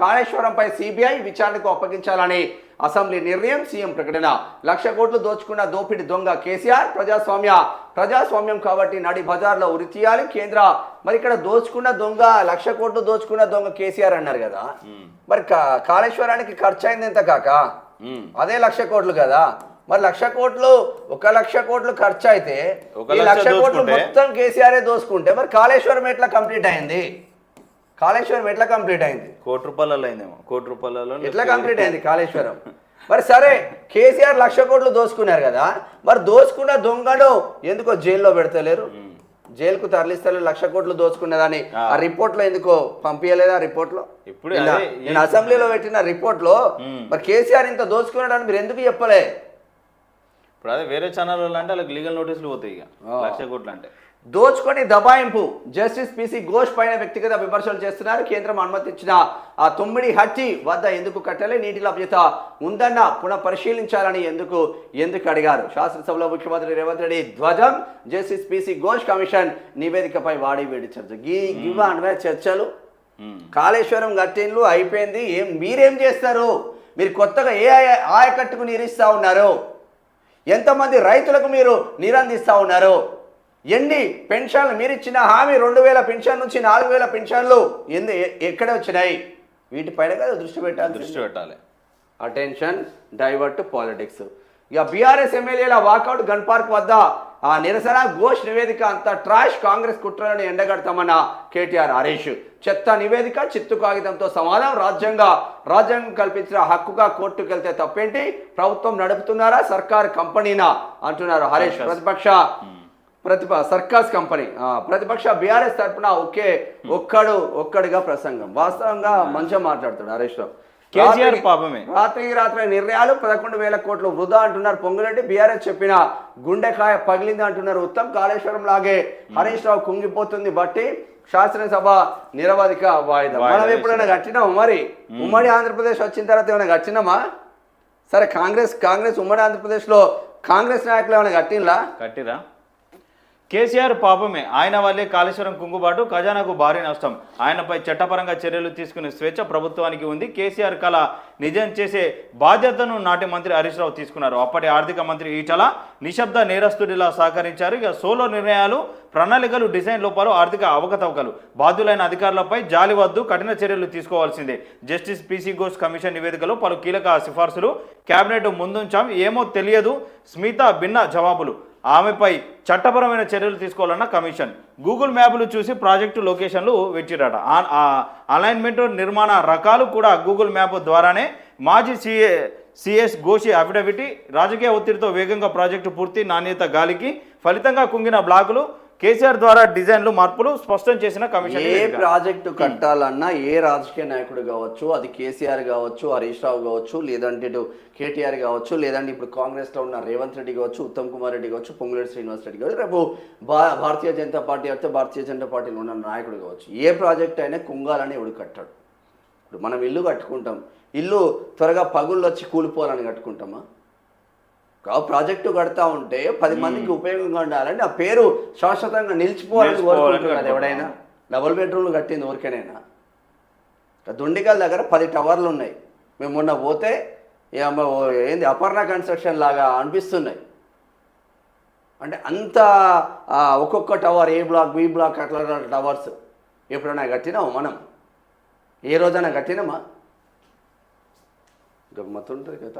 కాళేశ్వరంపై CBI విచారణకు అప్పగించాలని assembly నిర్ణయం సీఎం ప్రకటన. లక్ష కోట్లు దోచుకున్న దోపిడి దొంగ కేసీఆర్ ప్రజాస్వామ్య ప్రజాస్వామ్యం కాబట్టి నడి బజార్లో ఉరి తీయాలి కేంద్ర. మరి ఇక్కడ దోచుకున్న దొంగ లక్ష కోట్లు దోచుకున్న దొంగ కేసీఆర్ అన్నారు కదా. మరి కాళేశ్వరానికి ఖర్చు అయింది ఎంత కాక. అదే లక్ష కోట్లు కదా. మరి లక్ష కోట్లు ఒక లక్ష కోట్లు ఖర్చు అయితే లక్ష కోట్లు? మొత్తం కేసీఆర్ దోసుకుంటే మరి కాళేశ్వరం ఎట్లా కంప్లీట్ అయింది? కాళేశ్వరం ఎట్లా కంప్లీట్ అయింది? కోటి రూపాయలలో అయిందేమో. కోటి రూపాయలలో ఎట్లా కంప్లీట్ అయింది కాళేశ్వరం? మరి సరే కేసీఆర్ లక్ష కోట్లు దోసుకున్నారు కదా మరి దోసుకున్న దొంగను ఎందుకో జైల్లో పెడతలేరు? జైలుకు తరలిస్తారు లక్ష కోట్లు దోచుకున్నదని ఆ. ఆ రిపోర్ట్లో ఎందుకో పంపించలేదా రిపోర్ట్లో ఇప్పుడు నేను అసెంబ్లీలో పెట్టిన రిపోర్ట్లో. మరి కేసీఆర్ ఇంత దోచుకున్నాడని మీరు ఎందుకు చెప్పలే? ఇప్పుడు అదే వేరే ఛానల్ అంటే వాళ్ళకి లీగల్ నోటీసులు పోతాయి ఇక. లక్ష కోట్లు అంటే. దోచుకొని దబాయింపు. జస్టిస్ పిసి ఘోష్ పైన వ్యక్తిగత విమర్శలు చేస్తున్నారు. కేంద్రం అనుమతించిన ఆ తొమ్మిది హత్తి వద్ద ఎందుకు కట్టలే? నీటి లభ్యత ఉందన్న పునః పరిశీలించాలని ఎందుకు ఎందుకు అడిగారు? శాసనసభలో ముఖ్యమంత్రి రేవంత్ రెడ్డి ధ్వజం. జస్టిస్ పిసి ఘోష్ కమిషన్ నివేదికపై వాడి వేడి చర్చ. గీ అన్వయ చర్చలు. కాళేశ్వరం కట్టిండ్లు అయిపోయింది. ఏం మీరేం చేస్తారు? మీరు కొత్తగా ఏ ఆయ- ఆయకట్టుకు నీరిస్తా ఉన్నారు. ఎంతమంది రైతులకు మీరు నీరందిస్తా ఉన్నారు? ఎన్ని పెన్షన్లు మీరు ఇచ్చిన హామీ రెండు వేల పెన్షన్ నుంచి నాలుగు వేల పెన్షన్లు ఎందు ఎక్కడ వచ్చినాయి? వీటిపైన కదా దృష్టి పెట్టాలి దృష్టి పెట్టాలి. Attention divert politics. ఇక బీఆర్ఎస్ ఎమ్మెల్యేల వాకౌట్ గన్ పార్క్ వద్ద ఆ నిరసన ఘోష్ నివేదిక అంతా ట్రాష్ కాంగ్రెస్ కుట్రలను ఎండగడతామన్న కేటీఆర్ హరీష్. చెత్త నివేదిక చిత్తు కాగితంతో సమాధానం రాజ్యాంగ రాజ్యాంగం కల్పించిన హక్కుగా కోర్టుకు వెళ్తే తప్పేంటి? ప్రభుత్వం నడుపుతున్నారా? సర్కార్ కంపెనీనా? అంటున్నారు హరీష్. ప్రతిపక్ష ప్రతిప సర్కాస్ కంపెనీ. ప్రతిపక్ష బీఆర్ఎస్ తరపున ఒకే ఒక్కడు ఒక్కడిగా ప్రసంగం. వాస్తవంగా మంచిగా మాట్లాడుతాడు హరీష్ రావు. కేసీఆర్ పాపమే. రాత్రికి రాత్రి నిర్ణయాలు పదకొండు వేల కోట్లు వృధా అంటున్నారు. పొంగురెడ్డి బీఆర్ఎస్ చెప్పిన గుండెకాయ పగిలింది అంటున్నారు. ఉత్తమ్ కాళేశ్వరం లాగే హరీష్ రావు కుంగిపోతుంది. బట్టి శాసనసభ నిరవధిక వాయిదా. వాయిదా మనం ఎప్పుడైనా కట్టినామా మరి? ఉమ్మడి ఆంధ్రప్రదేశ్ వచ్చిన తర్వాత ఏమైనా కట్టినామా సరే కాంగ్రెస్ కాంగ్రెస్ ఉమ్మడి ఆంధ్రప్రదేశ్లో కాంగ్రెస్ నాయకులు ఏమైనా కట్టినలా కట్టిరా కేసీఆర్ పాపమే. ఆయన వల్లే కాళేశ్వరం కుంగుబాటు ఖజానాకు భారీ నష్టం. ఆయనపై చట్టపరంగా చర్యలు తీసుకునే స్వేచ్ఛ ప్రభుత్వానికి ఉంది. కేసీఆర్ కళ నిజం చేసే బాధ్యతను నాటి మంత్రి హరీష్ రావు తీసుకున్నారు. అప్పటి ఆర్థిక మంత్రి ఈటల నిశ్శబ్ద నేరస్తుడిలా సహకరించారు. ఇక సోలో నిర్ణయాలు ప్రణాళికలు డిజైన్ లోపాలు ఆర్థిక అవకతవకలు. బాధ్యులైన అధికారులపై జాలి వద్దు కఠిన చర్యలు తీసుకోవాల్సిందే. జస్టిస్ పీసీ ఘోష్ కమిషన్ నివేదికలో పలు కీలక సిఫార్సులు. కేబినెట్ ముందుంచాం. ఏమో తెలియదు. స్మిత భిన్న జవాబులు. ఆమెపై చట్టపరమైన చర్యలు తీసుకోవాలన్న కమిషన్. గూగుల్ మ్యాప్లు చూసి ప్రాజెక్టు లొకేషన్లు వెచ్చిరట ఆ- అలైన్మెంట్ నిర్మాణ రకాలు కూడా గూగుల్ మ్యాప్ ద్వారానే మాజీ సిఏ సిఎస్ ఘోషి అఫిడవిటీ రాజకీయ ఒత్తిడితో వేగంగా ప్రాజెక్టు పూర్తి నాణ్యత గాలికి ఫలితంగా కుంగిన బ్లాకులు కేసీఆర్ ద్వారా డిజైన్లు మార్పులు స్పష్టం చేసిన కమిషన్ ఏ. ప్రాజెక్టు కట్టాలన్నా ఏ రాజకీయ నాయకుడు కావచ్చు అది కేసీఆర్ కావచ్చు హరీష్ రావు కావచ్చు లేదంటే ఇటు కేటీఆర్ కావచ్చు లేదంటే ఇప్పుడు కాంగ్రెస్లో ఉన్న రేవంత్ రెడ్డి కావచ్చు ఉత్తమ్ కుమార్ రెడ్డి కావచ్చు పొంగులేటి శ్రీనివాస్ రెడ్డి కావచ్చు రేపు భారతీయ జనతా పార్టీ అయితే భారతీయ జనతా పార్టీలో ఉన్న నాయకుడు కావచ్చు. ఏ ప్రాజెక్ట్ అయినా కుంగాలని ఎవడు కట్టాడు? ఇప్పుడు మనం ఇల్లు కట్టుకుంటాం. ఇల్లు త్వరగా పగుళ్ళు వచ్చి కూలిపోవాలని కట్టుకుంటామా? ప్రాజెక్టు కడతా ఉంటే పది మందికి ఉపయోగంగా ఉండాలని ఆ పేరు శాశ్వతంగా నిలిచిపోవాలని కోరుకుంటున్నారు ఎవడైనా. డబుల్ బెడ్రూమ్లు కట్టింది ఊరికేనైనా. దుండిగల్ దగ్గర పది టవర్లు ఉన్నాయి. మేము మొన్న పోతే ఏంది అపర్ణ కన్స్ట్రక్షన్ లాగా అనిపిస్తున్నాయి. అంటే అంత ఒక్కొక్క tower A block B block అట్లా టవర్స్ ఎప్పుడైనా కట్టినామా మనం? ఏ రోజైనా కట్టినామా? గమ్మత్తుంటుంది కదా